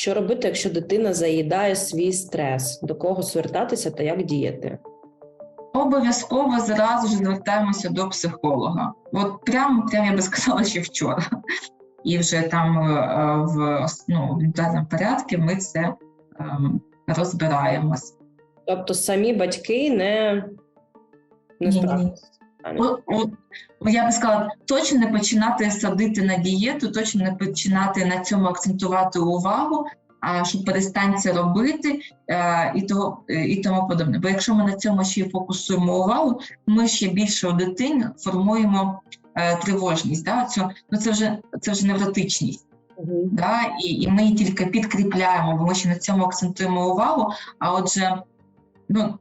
Що робити, якщо дитина заїдає свій стрес? До кого звертатися та як діяти? Обов'язково зразу ж звертаємося до психолога. От прямо, прямо я би сказала, що вчора. І вже там е, в ну, порядку ми це ем, розбираємось. Тобто самі батьки не, не Ні-ні. От, я би сказала, точно не починати садити на дієту, точно не починати на цьому акцентувати увагу, а що перестань це робити е, і, того, е, і тому подобне. Бо якщо ми на цьому ще й фокусуємо увагу, ми ще більше у дитині формуємо е, тривожність. Да? Цю, ну це вже це вже невротичність. Мгм. Да? І, і ми її тільки підкріпляємо, бо ми ще на цьому акцентуємо увагу. А отже, ну,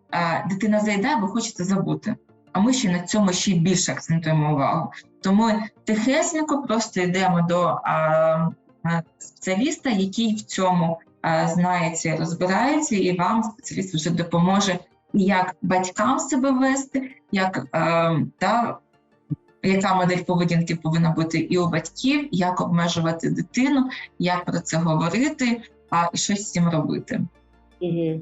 дитина заїдає, бо хочете забути. А ми ще на цьому ще більше акцентуємо увагу. Тому тихесенько просто йдемо до а, а, спеціаліста, який в цьому а, знається і розбирається, і вам спеціаліст вже допоможе як батькам себе вести, як а, та, яка модель поведінки повинна бути і у батьків, як обмежувати дитину, як про це говорити, а і щось з цим робити. Угу.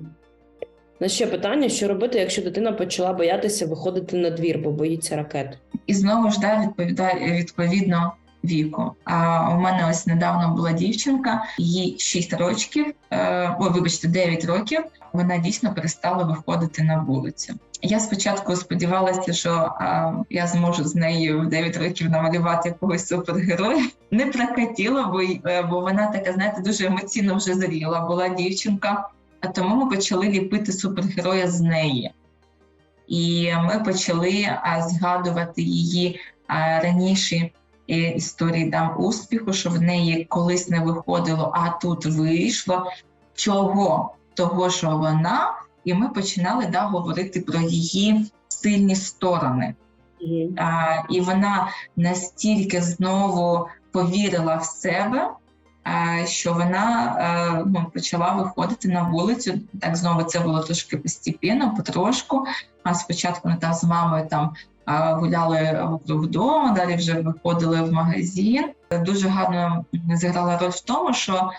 На ще питання: що робити, якщо дитина почала боятися виходити на двір, бо боїться ракет? І знову ж да, відповідає відповідно віку. А у мене ось недавно була дівчинка, їй 6 років, е, ой, вибачте, 9 років. Вона дійсно перестала виходити на вулицю. Я спочатку сподівалася, що е, я зможу з нею в 9 років намалювати якогось супергероя. Не прокатіло, бо, е, бо вона така, знаєте, дуже емоційно вже зріла була дівчинка. А тому ми почали ліпити супергероя з неї. І ми почали а, згадувати її а, раніші е, історії дам успіху, що в неї колись не виходило, а тут вийшло. Чого? Того, що вона, і ми починали да, говорити про її сильні сторони. Угу. А, і вона настільки знову повірила в себе, що вона ну, почала виходити на вулицю. Так знову це було трошки постійно, потрошку. А спочатку ми там з мамою там гуляли вокруг дому, далі вже виходили в магазин. Дуже гарно зіграла роль в тому, що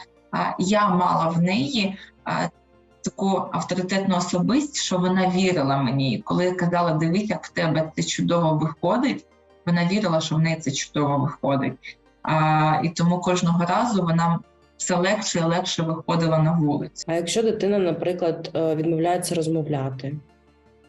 я мала в неї. Таку авторитетну особистість, що вона вірила мені. Коли я казала, дивись, як в тебе це чудово виходить, вона вірила, що в неї це чудово виходить. А, і тому кожного разу вона все легше і легше виходила на вулицю. А якщо дитина, наприклад, е, відмовляється розмовляти,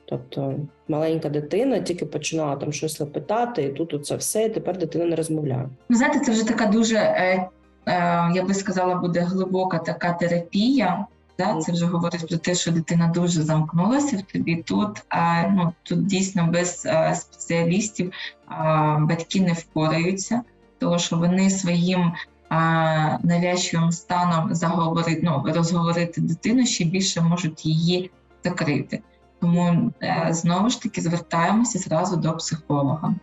тобто маленька дитина тільки починала там щось лепетати, і тут це все, і тепер дитина не розмовляє. Ви знаєте, це вже така дуже, е, е, я би сказала, буде глибока така терапія. Да? Це вже говорить про те, що дитина дуже замкнулася в тобі. Тут а, ну тут дійсно без е, спеціалістів а, батьки не впораються, тому що вони своїм навязчивим станом заговорити, ну, розговорити дитину ще більше можуть її закрити. Тому е, знову ж таки звертаємося зразу до психолога.